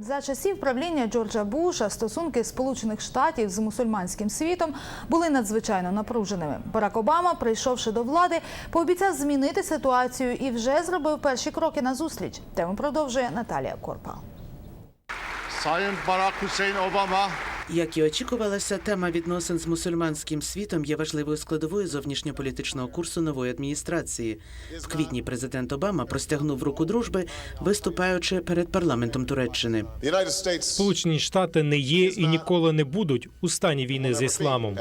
За часів правління Джорджа Буша стосунки Сполучених Штатів з мусульманським світом були надзвичайно напруженими. Барак Обама, прийшовши до влади, пообіцяв змінити ситуацію і вже зробив перші кроки на зустріч. Тему продовжує Наталія Корпа. Sayın Barack Обама Як і очікувалося, тема відносин з мусульманським світом є важливою складовою зовнішньополітичного курсу нової адміністрації. В квітні президент Обама простягнув руку дружби, виступаючи перед парламентом Туреччини. Сполучені Штати не є і ніколи не будуть у стані війни з ісламом.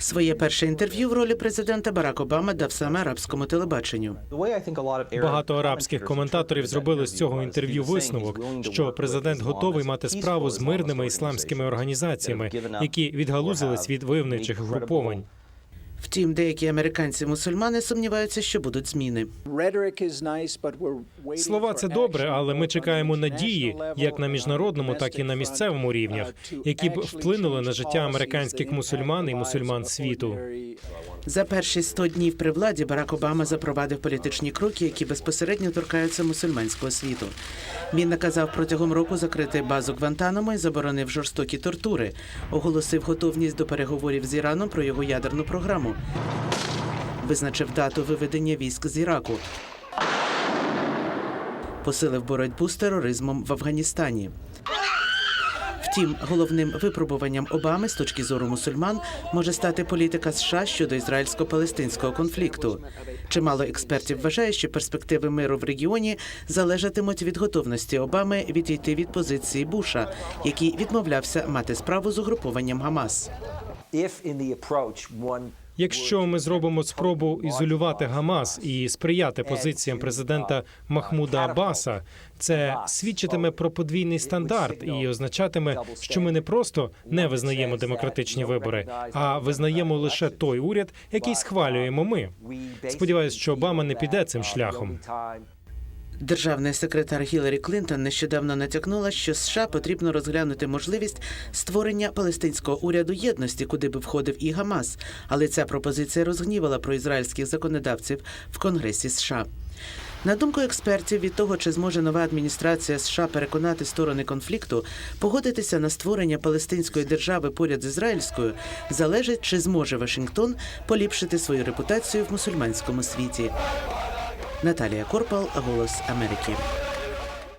Своє перше інтерв'ю в ролі президента Барак Обама дав саме арабському телебаченню. Багато арабських коментаторів зробили з цього інтерв'ю висновок, що президент готовий мати справу з мирними ісламськими організаціями, які відгалузились від вивничих груповань. Втім, деякі американці-мусульмани сумніваються, що будуть зміни. Слова це добре, але ми чекаємо надії, як на міжнародному, так і на місцевому рівнях, які б вплинули на життя американських мусульман і мусульман світу. За перші 100 днів при владі Барак Обама запровадив політичні кроки, які безпосередньо торкаються мусульманського світу. Він наказав протягом року закрити базу Гвантанамо і заборонив жорстокі тортури, оголосив готовність до переговорів з Іраном про його ядерну програму. Визначив дату виведення військ з Іраку. Посилив боротьбу з тероризмом в Афганістані. Втім, головним випробуванням Обами з точки зору мусульман може стати політика США щодо ізраїльсько-палестинського конфлікту. Чимало експертів вважає, що перспективи миру в регіоні залежатимуть від готовності Обами відійти від позиції Буша, який відмовлявся мати справу з угрупованням Гамас. Якщо ми зробимо спробу ізолювати Гамас і сприяти позиціям президента Махмуда Аббаса, це свідчитиме про подвійний стандарт і означатиме, що ми не просто не визнаємо демократичні вибори, а визнаємо лише той уряд, який схвалюємо ми. Сподіваюсь, що Обама не піде цим шляхом. Державний секретар Гіларі Клінтон нещодавно натякнула, що США потрібно розглянути можливість створення палестинського уряду єдності, куди би входив і Гамас. Але ця пропозиція розгнівала проізраїльських законодавців в Конгресі США. На думку експертів, від того, чи зможе нова адміністрація США переконати сторони конфлікту, погодитися на створення палестинської держави поряд з ізраїльською, залежить, чи зможе Вашингтон поліпшити свою репутацію в мусульманському світі. Наталія Корпал, Голос Америки.